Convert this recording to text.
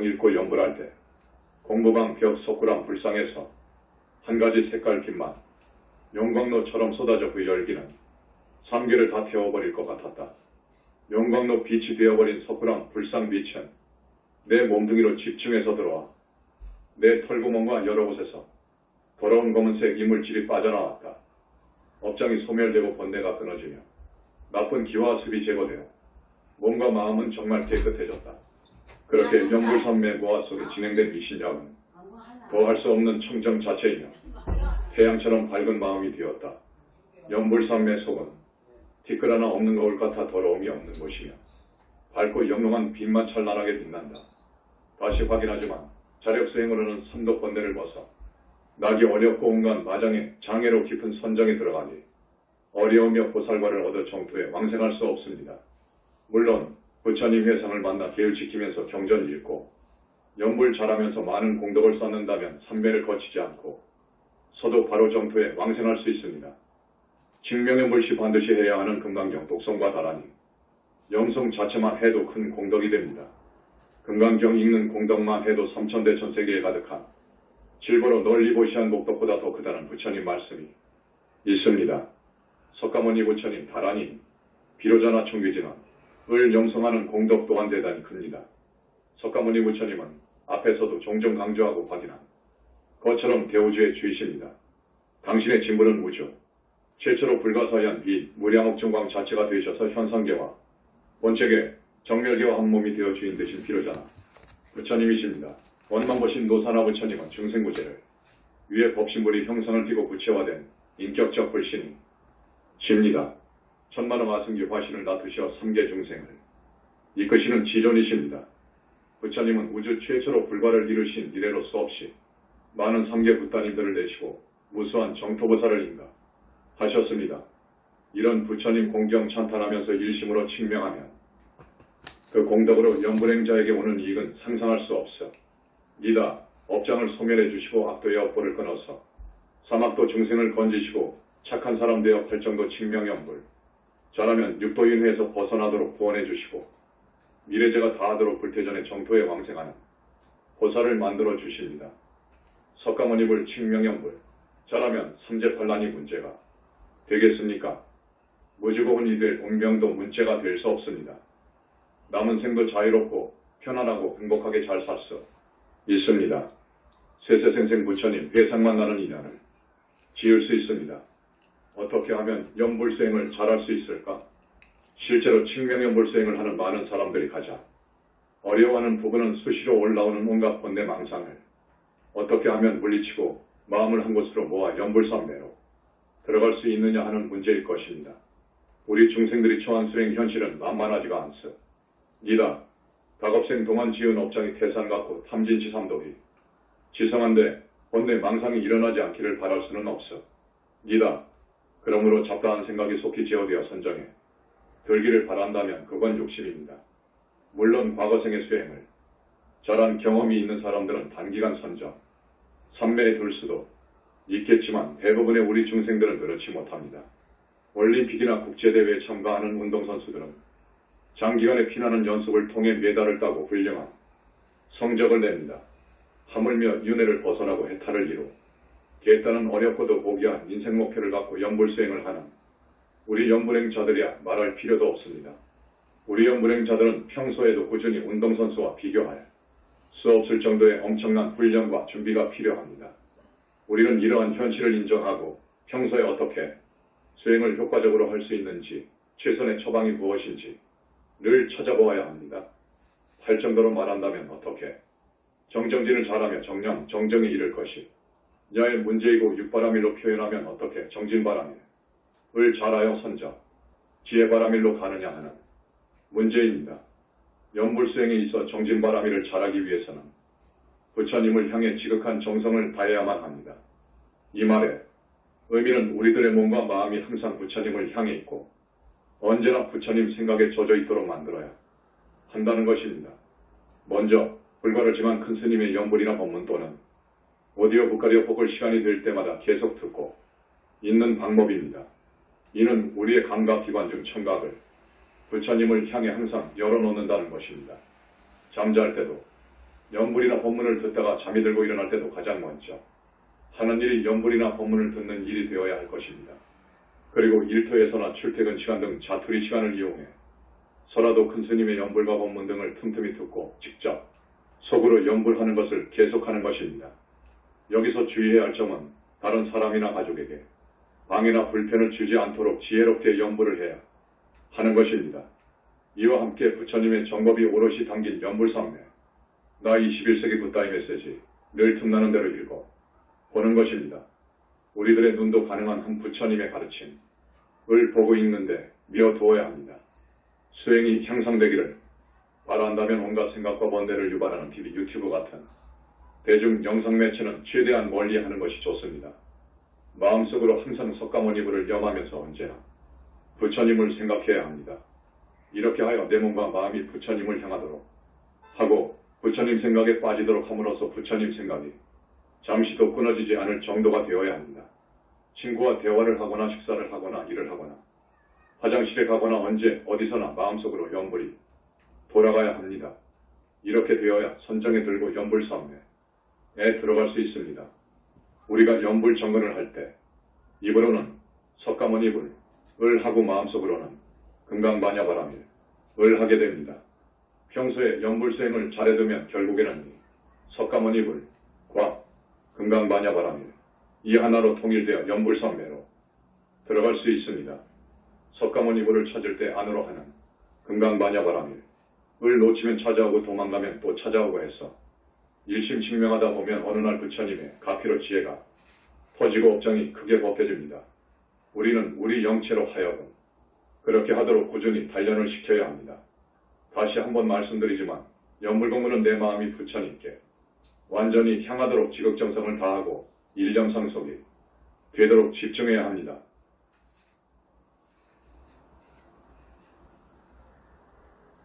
경 읽고 연불할 때 공부방 벽 석굴암 불상에서 한 가지 색깔 빛만 용광로처럼 쏟아져 그 열기는 삼계를 다 태워버릴 것 같았다. 용광로 빛이 되어버린 석굴암 불상 빛은 내 몸뚱이로 집중해서 들어와 내 털구멍과 여러 곳에서 더러운 검은색 이물질이 빠져나왔다. 업장이 소멸되고 번뇌가 끊어지며 나쁜 기와 습이 제거되어 몸과 마음은 정말 깨끗해졌다. 그렇게 연불산매 모화 속에 진행된 이 신약은 더할 수 없는 청정 자체이며 태양처럼 밝은 마음이 되었다. 연불산매 속은 티끌 하나 없는 거울 같아 더러움이 없는 곳이며 밝고 영롱한 빛만 찬란하게 빛난다. 다시 확인하지만 자력수행으로는 삼도 번뇌를 벗어 낙이 어렵고 온갖 마장에 장애로 깊은 선정에 들어가니 어려우며 보살과를 얻어 정토에 왕생할 수 없습니다. 물론 부처님 회상을 만나 계율 지키면서 경전을 읽고 연불 잘하면서 많은 공덕을 쌓는다면 삼매를 거치지 않고 서도 바로 정토에 왕생할 수 있습니다. 증명의 물시 반드시 해야 하는 금강경 독성과 다라니 영성 자체만 해도 큰 공덕이 됩니다. 금강경 읽는 공덕만 해도 삼천대천 세계에 가득한 질보로 널리 보시한 목덕보다 더 크다는 부처님 말씀이 있습니다. 석가모니 부처님, 다라님, 비로자나 총귀지는 을 영성하는 공덕 또한 대단히 큽니다. 석가모니 부처님은 앞에서도 종종 강조하고 확인한 것처럼 대우주의 주이십니다. 당신의 진물은 우주, 최초로 불가사의한 빛, 무량억 정광 자체가 되셔서 현상계와 본책에 정멸계와 한 몸이 되어 주인 되신 비로자나 부처님이십니다. 원만 보신 노사나 부처님은 중생구제를 위에 법신불이 형상을 띠고 구체화된 인격적 불신이 십니다. 천만원 아승기 화신을 놔두셔 삼계 중생을 이끄시는 지존이십니다. 부처님은 우주 최초로 불과를 이루신 이래로 수없이 많은 삼계 부따님들을 내시고 무수한 정토보살을 인가 하셨습니다. 이런 부처님 공경 찬탄하면서 일심으로 칭명하면 그 공덕으로 연불행자에게 오는 이익은 상상할 수 없어. 이다 업장을 소멸해 주시고 악도의 업보를 끊어서 사막도 중생을 건지시고 착한 사람 되어 발정도 칭명연불 잘하면 육도인회에서 벗어나도록 구원해 주시고 미래제가 다하도록 불태전의 정토에 왕생하는 보살을 만들어 주십니다. 석가모니불 칭명연불 잘하면 삼재팔란이 문제가 되겠습니까? 무지고은 이들 운명도 문제가 될 수 없습니다. 남은 생도 자유롭고 편안하고 행복하게 잘 살 수 있습니다. 세세생생 부처님 회상만 나는 인연을 지을 수 있습니다. 어떻게 하면 연불수행을 잘할 수 있을까? 실제로 칭명연불수행을 하는 많은 사람들이 가자 어려워하는 부분은 수시로 올라오는 온갖 번뇌 망상을 어떻게 하면 물리치고 마음을 한 곳으로 모아 연불삼매로 들어갈 수 있느냐 하는 문제일 것입니다. 우리 중생들이 처한 수행 현실은 만만하지가 않소. 니다 다급생 동안 지은 업장이 태산 같고 탐진치 삼독이 지성한데 본내 망상이 일어나지 않기를 바랄 수는 없어. 니다 그러므로 잡다한 생각이 속히 제어되어 선정해 들기를 바란다면 그건 욕심입니다. 물론 과거생의 수행을 잘한 경험이 있는 사람들은 단기간 선정, 삼매에 둘 수도 있겠지만 대부분의 우리 중생들은 그렇지 못합니다. 올림픽이나 국제대회에 참가하는 운동선수들은 장기간의 피나는 연습을 통해 메달을 따고 훌륭한 성적을 냅니다. 하물며 윤회를 벗어나고 해탈을 이루 개따는 어렵고도 고귀한 인생 목표를 갖고 연불수행을 하는 우리 연불행자들이야 말할 필요도 없습니다. 우리 연불행자들은 평소에도 꾸준히 운동선수와 비교할 수 없을 정도의 엄청난 훈련과 준비가 필요합니다. 우리는 이러한 현실을 인정하고 평소에 어떻게 수행을 효과적으로 할 수 있는지 최선의 처방이 무엇인지 늘 찾아보아야 합니다. 할 정도로 말한다면 어떻게 정정진을 잘하며 정령, 정정이 이를 것이 야의 문제이고 육바라밀로 표현하면 어떻게 정진바라밀 을 잘하여 선정 지혜바라밀로 가느냐 하는 문제입니다. 연불수행에 있어 정진바라밀을 잘하기 위해서는 부처님을 향해 지극한 정성을 다해야만 합니다. 이 말에 의미는 우리들의 몸과 마음이 항상 부처님을 향해 있고 언제나 부처님 생각에 젖어 있도록 만들어야 한다는 것입니다. 먼저 불과를 지만 큰 스님의 연불이나 법문 또는 오디오 북카디오 복을 시간이 될 때마다 계속 듣고 있는 방법입니다. 이는 우리의 감각 기관 중 청각을 부처님을 향해 항상 열어놓는다는 것입니다. 잠잘 때도 연불이나 법문을 듣다가 잠이 들고 일어날 때도 가장 먼저 하는 일이 연불이나 법문을 듣는 일이 되어야 할 것입니다. 그리고 일터에서나 출퇴근 시간 등 자투리 시간을 이용해 서라도 큰 스님의 연불과 법문 등을 틈틈이 듣고 직접 속으로 연불하는 것을 계속하는 것입니다. 여기서 주의해야 할 점은 다른 사람이나 가족에게 방해나 불편을 주지 않도록 지혜롭게 연불을 해야 하는 것입니다. 이와 함께 부처님의 정법이 오롯이 담긴 연불상매, 나 21세기 굿다이 메시지 늘 틈나는 대로 읽고 보는 것입니다. 우리들의 눈도 가능한 한 부처님의 가르침, 을 보고 읽는데 미어두어야 합니다. 수행이 향상되기를 바란다면 온갖 생각과 번뇌를 유발하는 TV, 유튜브 같은 대중 영상 매체는 최대한 멀리 하는 것이 좋습니다. 마음속으로 항상 석가모니불을 염하면서 언제나 부처님을 생각해야 합니다. 이렇게 하여 내 몸과 마음이 부처님을 향하도록 하고 부처님 생각에 빠지도록 함으로써 부처님 생각이 잠시도 끊어지지 않을 정도가 되어야 합니다. 친구와 대화를 하거나 식사를 하거나 일을 하거나 화장실에 가거나 언제 어디서나 마음속으로 연불이 돌아가야 합니다. 이렇게 되어야 선정에 들고 연불 싸움에 들어갈 수 있습니다. 우리가 연불 정근을 할 때 입으로는 석가모니 불 을 하고 마음속으로는 금강반야바람일 을 하게 됩니다. 평소에 연불 수행을 잘해두면 결국에는 이 석가모니 불과 금강반야바람일 이 하나로 통일되어 연불선매로 들어갈 수 있습니다. 석가모니 불을 찾을 때 안으로 하는 금강반야바람일 을 놓치면 찾아오고 도망가면 또 찾아오고 해서 일심직명하다 보면 어느 날 부처님의 가피로 지혜가 터지고 업장이 크게 벗겨집니다. 우리는 우리 영체로 하여금 그렇게 하도록 꾸준히 단련을 시켜야 합니다. 다시 한번 말씀드리지만 연불공부는 내 마음이 부처님께 완전히 향하도록 지극정성을 다하고 일념상속이 되도록 집중해야 합니다.